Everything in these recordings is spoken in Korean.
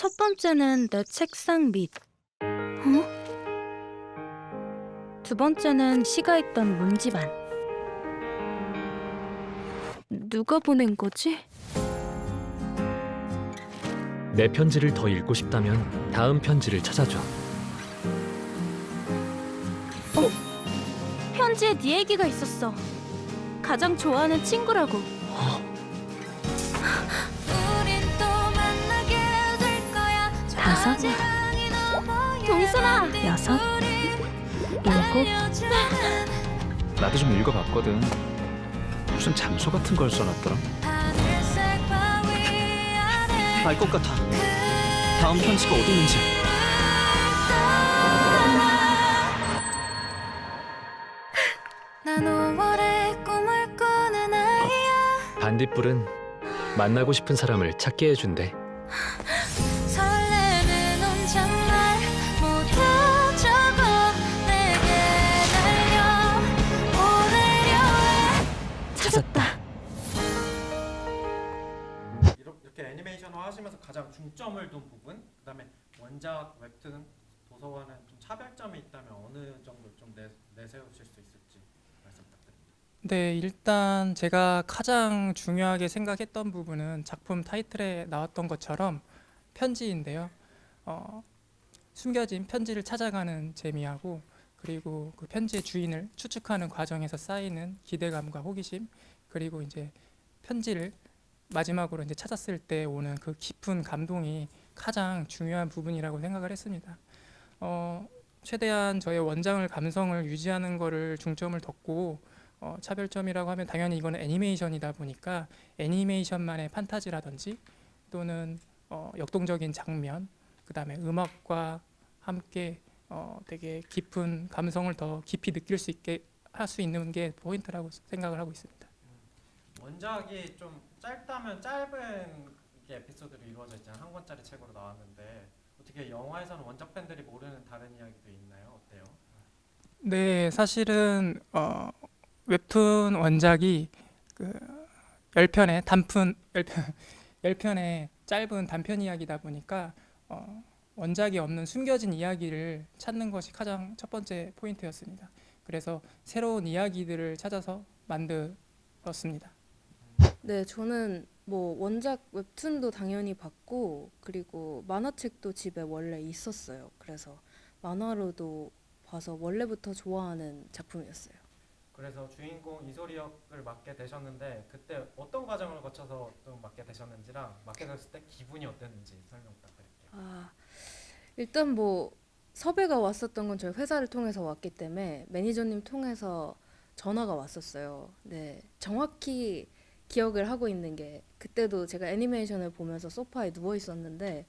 첫 번째는 내 책상 밑. 어? 두 번째는 시가 있던 문집안. 누가 보낸 거지? 내 편지를 더 읽고 싶다면 다음 편지를 찾아줘. 편지에 네 얘기가 있었어. 가장 좋아하는 친구라고. 우 다섯, 동순아, 여섯, 일곱. 나도 좀 읽어봤거든. 무슨 장소 같은 걸 써놨더라. 알 것 같아. 다음 편지가 어디 있는지. 난 5월에 꿈을 꾸는 아이야 반딧불은 만나고 싶은 사람을 찾게 해준대. 장 중점을 둔 부분, 그 다음에 원작 웹툰 도서와는 좀 차별점이 있다면 어느 정도 좀 내, 내세우실 수 있을지 말씀 부탁드립니다. 네, 일단 제가 가장 중요하게 생각했던 부분은 작품 타이틀에 나왔던 것처럼 편지인데요. 어, 숨겨진 편지를 찾아가는 재미하고 그리고 그 편지의 주인을 추측하는 과정에서 쌓이는 기대감과 호기심 그리고 이제 편지를 마지막으로 이제 찾았을 때 오는 그 깊은 감동이 가장 중요한 부분이라고 생각을 했습니다. 어, 최대한 저의 원장을 감성을 유지하는 거를 중점을 뒀고 어, 차별점이라고 하면 당연히 이거는 애니메이션이다 보니까 애니메이션만의 판타지라든지 또는 어, 역동적인 장면, 그 다음에 음악과 함께 어, 되게 깊은 감성을 더 깊이 느낄 수 있게 할 수 있는 게 포인트라고 생각을 하고 있습니다. 원작이 좀 짧다면 짧은 게 에피소드로 이루어져 있잖아요. 한 권짜리 책으로 나왔는데 어떻게 영화에서는 원작 팬들이 모르는 다른 이야기도 있나요? 어때요? 네, 사실은 어, 웹툰 원작이 그 10편의 단편 10편, 10편의 짧은 단편 이야기다 보니까 어, 원작이 없는 숨겨진 이야기를 찾는 것이 가장 첫 번째 포인트였습니다. 그래서 새로운 이야기들을 찾아서 만들었습니다. 네, 저는 뭐 원작 웹툰도 당연히 봤고 그리고 만화책도 집에 원래 있었어요. 그래서 만화로도 봐서 원래부터 좋아하는 작품이었어요. 그래서 주인공 이소리 역을 맡게 되셨는데 그때 어떤 과정을 거쳐서 또 맡게 되셨는지랑 맡게 됐을 때 기분이 어땠는지 설명 부탁드릴게요. 아, 일단 뭐 섭외가 왔었던 건 저희 회사를 통해서 왔기 때문에 매니저님 통해서 전화가 왔었어요. 네, 정확히 기억을 하고 있는 게 그때도 제가 애니메이션을 보면서 소파에 누워 있었는데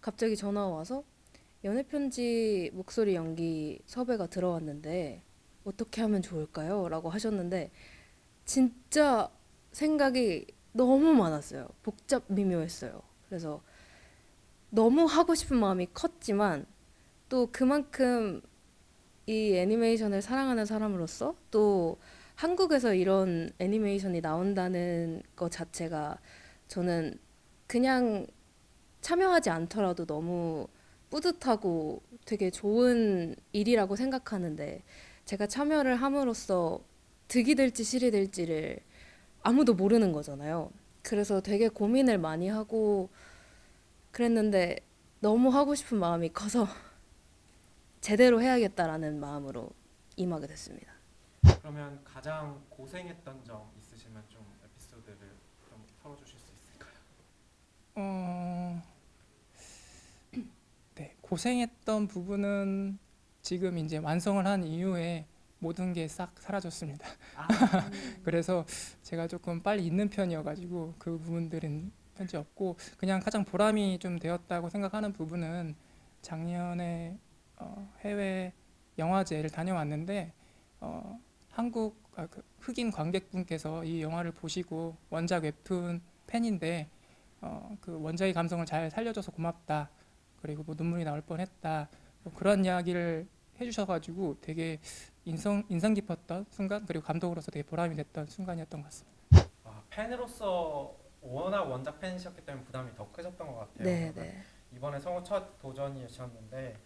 갑자기 전화가 와서 연애 편지 목소리 연기 섭외가 들어왔는데 어떻게 하면 좋을까요? 라고 하셨는데 진짜 생각이 너무 많았어요. 복잡 미묘했어요. 그래서 너무 하고 싶은 마음이 컸지만 또 그만큼 이 애니메이션을 사랑하는 사람으로서 또 한국에서 이런 애니메이션이 나온다는 것 자체가 저는 그냥 참여하지 않더라도 너무 뿌듯하고 되게 좋은 일이라고 생각하는데 제가 참여를 함으로써 득이 될지 실이 될지를 아무도 모르는 거잖아요. 그래서 되게 고민을 많이 하고 그랬는데 너무 하고 싶은 마음이 커서 제대로 해야겠다라는 마음으로 임하게 됐습니다. 그러면 가장 고생했던 점 있으시면 좀 에피소드를 좀 털어주실 수 있을까요? 어, 네, 고생했던 부분은 지금 이제 완성을 한 이후에 모든 게 싹 사라졌습니다. 아, 그래서 제가 조금 빨리 있는 편이어가지고 그 부분들은 편지 없고 그냥 가장 보람이 좀 되었다고 생각하는 부분은 작년에 어, 해외 영화제를 다녀왔는데 어, 한국 아, 그 흑인 관객분께서 이 영화를 보시고 원작 웹툰 팬인데 어, 그 원작의 감성을 잘 살려줘서 고맙다 그리고 뭐 눈물이 나올 뻔했다 뭐 그런 이야기를 해주셔가지고 되게 인성 인상 깊었던 순간 그리고 감독으로서 되게 보람이 됐던 순간이었던 것 같습니다. 아, 팬으로서 워낙 원작 팬이셨기 때문에 부담이 더 크셨던 것 같아요. 네, 네. 이번에 성우 첫 도전이셨는데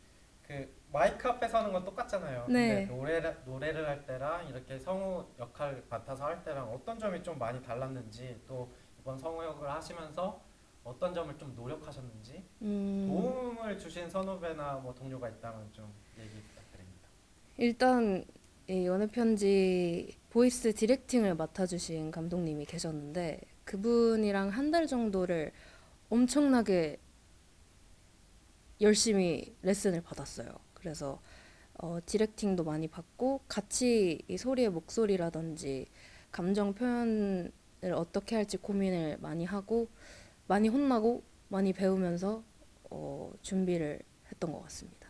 그 마이크 앞에 서는 건 똑같잖아요. 네. 근데 노래를 노래를 할 때랑 이렇게 성우 역할 맡아서 할 때랑 어떤 점이 좀 많이 달랐는지 또 이번 성우 역을 하시면서 어떤 점을 좀 노력하셨는지 음, 도움을 주신 선후배나 뭐 동료가 있다면 좀 얘기 부탁드립니다. 일단 이 연애 편지 보이스 디렉팅을 맡아주신 감독님이 계셨는데 그분이랑 한 달 정도를 엄청나게 열심히 레슨을 받았어요. 그래서 어, 디렉팅도 많이 받고 같이 이 소리의 목소리라든지 감정 표현을 어떻게 할지 고민을 많이 하고 많이 혼나고 많이 배우면서 어, 준비를 했던 것 같습니다.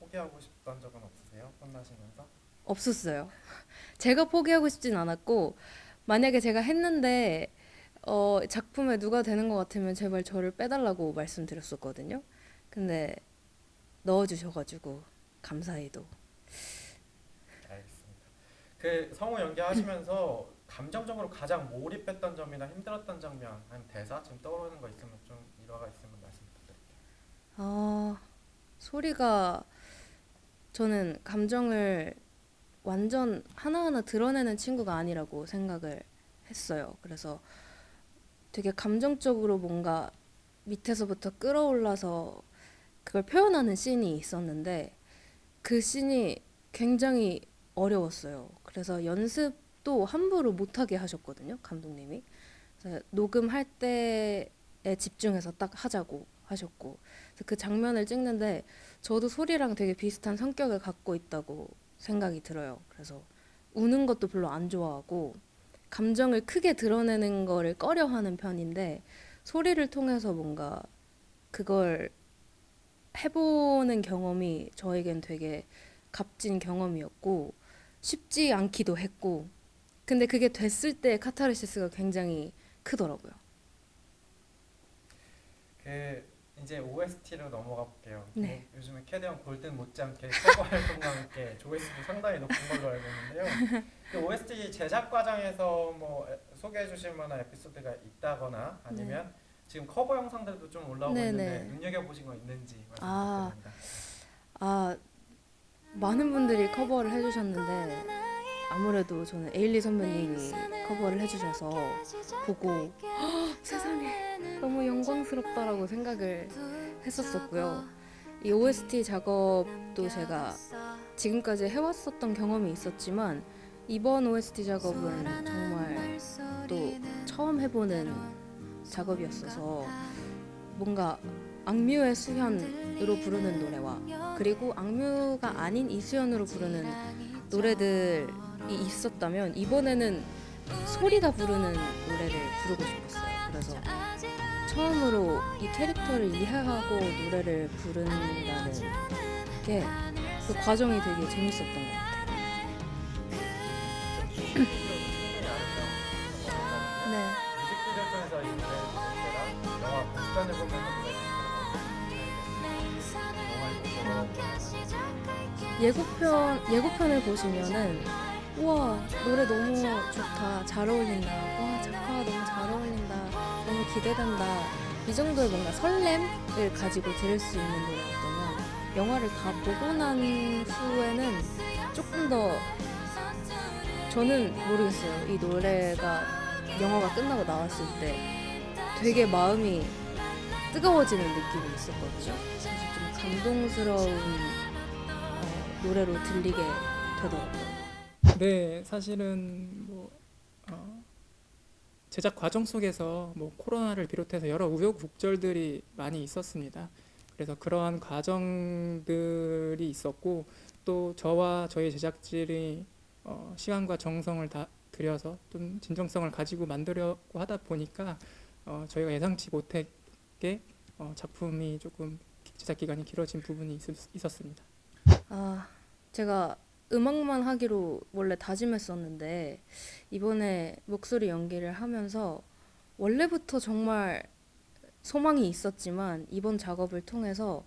포기하고 싶던 적은 없으세요? 혼나시면서? 없었어요. 제가 포기하고 싶진 않았고 만약에 제가 했는데 어, 작품에 누가 되는 것 같으면 제발 저를 빼달라고 말씀드렸었거든요. 근데 넣어주셔가지고 감사히도 알겠습니다. 그 성우 연기하시면서 감정적으로 가장 몰입했던 점이나 힘들었던 장면, 아니면 대사 지금 떠오르는 거 있으면 좀 일화가 있으면 말씀 부탁드릴게요. 아 소리가 저는 감정을 완전 하나하나 드러내는 친구가 아니라고 생각을 했어요. 그래서 되게 감정적으로 뭔가 밑에서부터 끌어올라서 그걸 표현하는 씬이 있었는데 그 씬이 굉장히 어려웠어요. 그래서 연습도 함부로 못하게 하셨거든요, 감독님이. 녹음할 때에 집중해서 딱 하자고 하셨고 그 장면을 찍는데 저도 소리랑 되게 비슷한 성격을 갖고 있다고 생각이 들어요. 그래서 우는 것도 별로 안 좋아하고 감정을 크게 드러내는 거를 꺼려하는 편인데 소리를 통해서 뭔가 그걸 해보는 경험이 저에겐 되게 값진 경험이었고 쉽지 않기도 했고 근데 그게 됐을 때 카타르시스가 굉장히 크더라고요. 그 이제 OST로 넘어가 볼게요. 네. 뭐 요즘에 캐대언 골든 못지않게 최고 활동과 함께 조회수도 상당히 높은 걸로 알고 있는데요. 그 OST 제작 과정에서 뭐 에- 소개해 주실 만한 에피소드가 있다거나 아니면 지금 커버 영상들도 좀 올라오고 네, 있는데 네. 눈여겨 보신 거 있는지 말씀 아. 부탁드립니다. 아 많은 분들이 커버를 해주셨는데 아무래도 저는 에일리 선배님이 커버를 해주셔서 보고 "헉, 세상에 너무 영광스럽다라고 생각을 했었었고요. 이 OST 작업도 제가 지금까지 해왔었던 경험이 있었지만 이번 OST 작업은 정말 또 처음 해보는 작업이었어서 뭔가 악뮤의 수현으로 부르는 노래와 그리고 악뮤가 아닌 이수연으로 부르는 노래들이 있었다면 이번에는 소리가 부르는 노래를 부르고 싶었어요. 그래서 처음으로 이 캐릭터를 이해하고 노래를 부른다는 게 그 과정이 되게 재밌었던 것 같아요. 예고편 예고편을 보시면은 우와 노래 너무 좋다 잘 어울린다. 와 작화 너무 잘 어울린다 너무 기대된다. 이 정도의 뭔가 설렘을 가지고 들을 수 있는 노래였다면 영화를 다 보고 난 후에는 조금 더 저는 모르겠어요. 이 노래가 영화가 끝나고 나왔을 때 되게 마음이 뜨거워지는 느낌이 있었거든요. 그래서 좀 감동스러운 어, 노래로 들리게 되더라고요. 네, 사실은 뭐 어, 제작 과정 속에서 뭐 코로나를 비롯해서 여러 우여곡절들이 많이 있었습니다. 그래서 그러한 과정들이 있었고 또 저와 저희 제작진이 어, 시간과 정성을 다 들여서 좀 진정성을 가지고 만들려고 하다 보니까 어, 저희가 예상치 못하게 어, 작품이 조금 제작 기간이 길어진 부분이 있, 있었습니다. 아, 제가 음악만 하기로 원래 다짐했었는데 이번에 목소리 연기를 하면서 원래부터 정말 소망이 있었지만 이번 작업을 통해서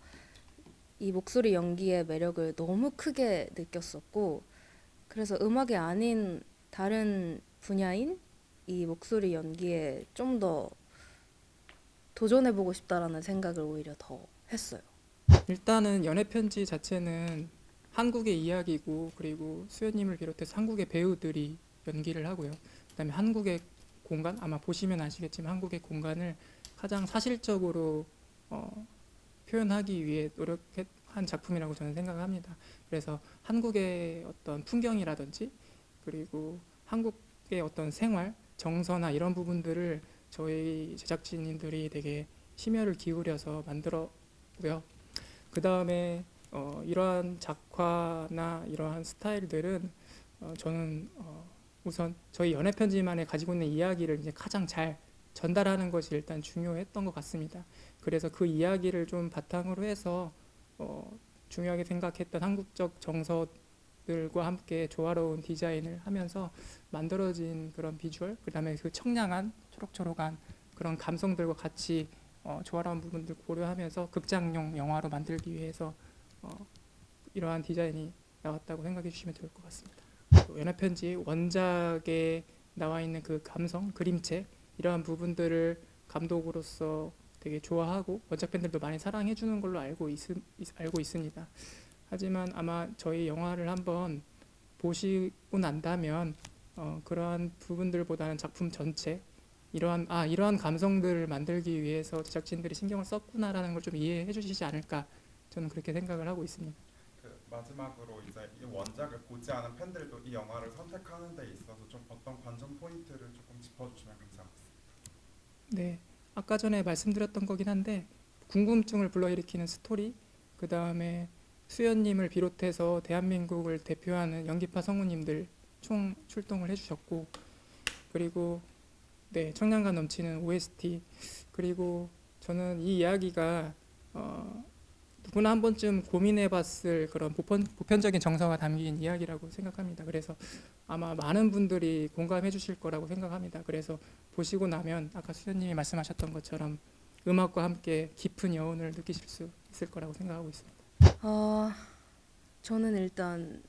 이 목소리 연기의 매력을 너무 크게 느꼈었고 그래서 음악이 아닌 다른 분야인 이 목소리 연기에 좀 더 도전해보고 싶다라는 생각을 오히려 더 했어요. 일단은 연애 편지 자체는 한국의 이야기고 그리고 수연님을 비롯해서 한국의 배우들이 연기를 하고요. 그다음에 한국의 공간 아마 보시면 아시겠지만 한국의 공간을 가장 사실적으로 어, 표현하기 위해 노력한 작품이라고 저는 생각합니다. 그래서 한국의 어떤 풍경이라든지 그리고 한국의 어떤 생활 정서나 이런 부분들을 저희 제작진들이 되게 심혈을 기울여서 만들었고요. 그 다음에 어, 이러한 작화나 이러한 스타일들은 어, 저는 어, 우선 저희 연애 편지만에 가지고 있는 이야기를 이제 가장 잘 전달하는 것이 일단 중요했던 것 같습니다. 그래서 그 이야기를 좀 바탕으로 해서 어, 중요하게 생각했던 한국적 정서들과 함께 조화로운 디자인을 하면서 만들어진 그런 비주얼, 그 다음에 그 청량한 초록초록한 그런 감성들과 같이 어, 조화로운 부분들 고려하면서 극장용 영화로 만들기 위해서 어, 이러한 디자인이 나왔다고 생각해 주시면 좋을 것 같습니다. 연애편지 원작에 나와 있는 그 감성, 그림체 이러한 부분들을 감독으로서 되게 좋아하고 원작 팬들도 많이 사랑해 주는 걸로 알고 있, 알고 있습니다. 하지만 아마 저희 영화를 한번 보시고 난다면 어, 그러한 부분들보다는 작품 전체 이러한 아 이러한 감성들을 만들기 위해서 제작진들이 신경을 썼구나라는 걸 좀 이해해 주시지 않을까 저는 그렇게 생각을 하고 있습니다. 그 마지막으로 이제 이 원작을 보지 않은 팬들도 이 영화를 선택하는 데 있어서 좀 어떤 관전 포인트를 조금 짚어주시면 감사하겠습니다. 네, 아까 전에 말씀드렸던 거긴 한데 궁금증을 불러일으키는 스토리, 그 다음에 수연님을 비롯해서 대한민국을 대표하는 연기파 성우님들 총 출동을 해주셨고 그리고 네 청량감 넘치는 OST 그리고 저는 이 이야기가 어, 누구나 한 번쯤 고민해봤을 그런 보편, 보편적인 정서가 담긴 이야기라고 생각합니다. 그래서 아마 많은 분들이 공감해 주실 거라고 생각합니다. 그래서 보시고 나면 아까 수현님이 말씀하셨던 것처럼 음악과 함께 깊은 여운을 느끼실 수 있을 거라고 생각하고 있습니다. 어, 저는 일단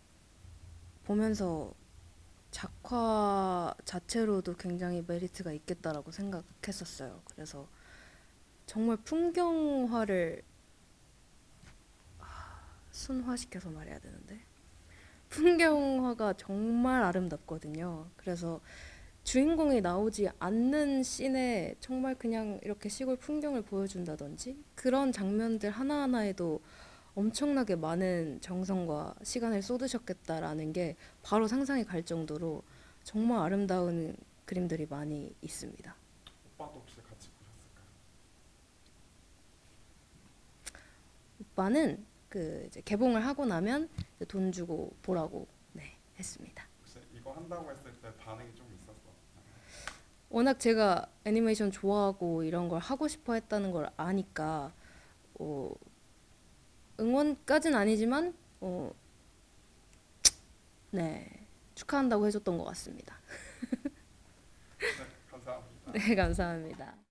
보면서 작화 자체로도 굉장히 메리트가 있겠다라고 생각했었어요. 그래서 정말 풍경화를 아, 순화시켜서 말해야 되는데 풍경화가 정말 아름답거든요. 그래서 주인공이 나오지 않는 씬에 정말 그냥 이렇게 시골 풍경을 보여준다든지 그런 장면들 하나하나에도 엄청나게 많은 정성과 시간을 쏟으셨겠다라는 게 바로 상상이 갈 정도로 정말 아름다운 그림들이 많이 있습니다. 오빠도 혹시 같이 보셨을까요? 오빠는 그 이제 개봉을 하고 나면 이제 돈 주고 보라고 네, 했습니다. 혹시 이거 한다고 했을 때 반응이 좀 있었어? 워낙 제가 애니메이션 좋아하고 이런 걸 하고 싶어 했다는 걸 아니까 어, 응원까진 아니지만 어, 네 축하한다고 해줬던 것 같습니다. 네, 감사합니다. 네 감사합니다.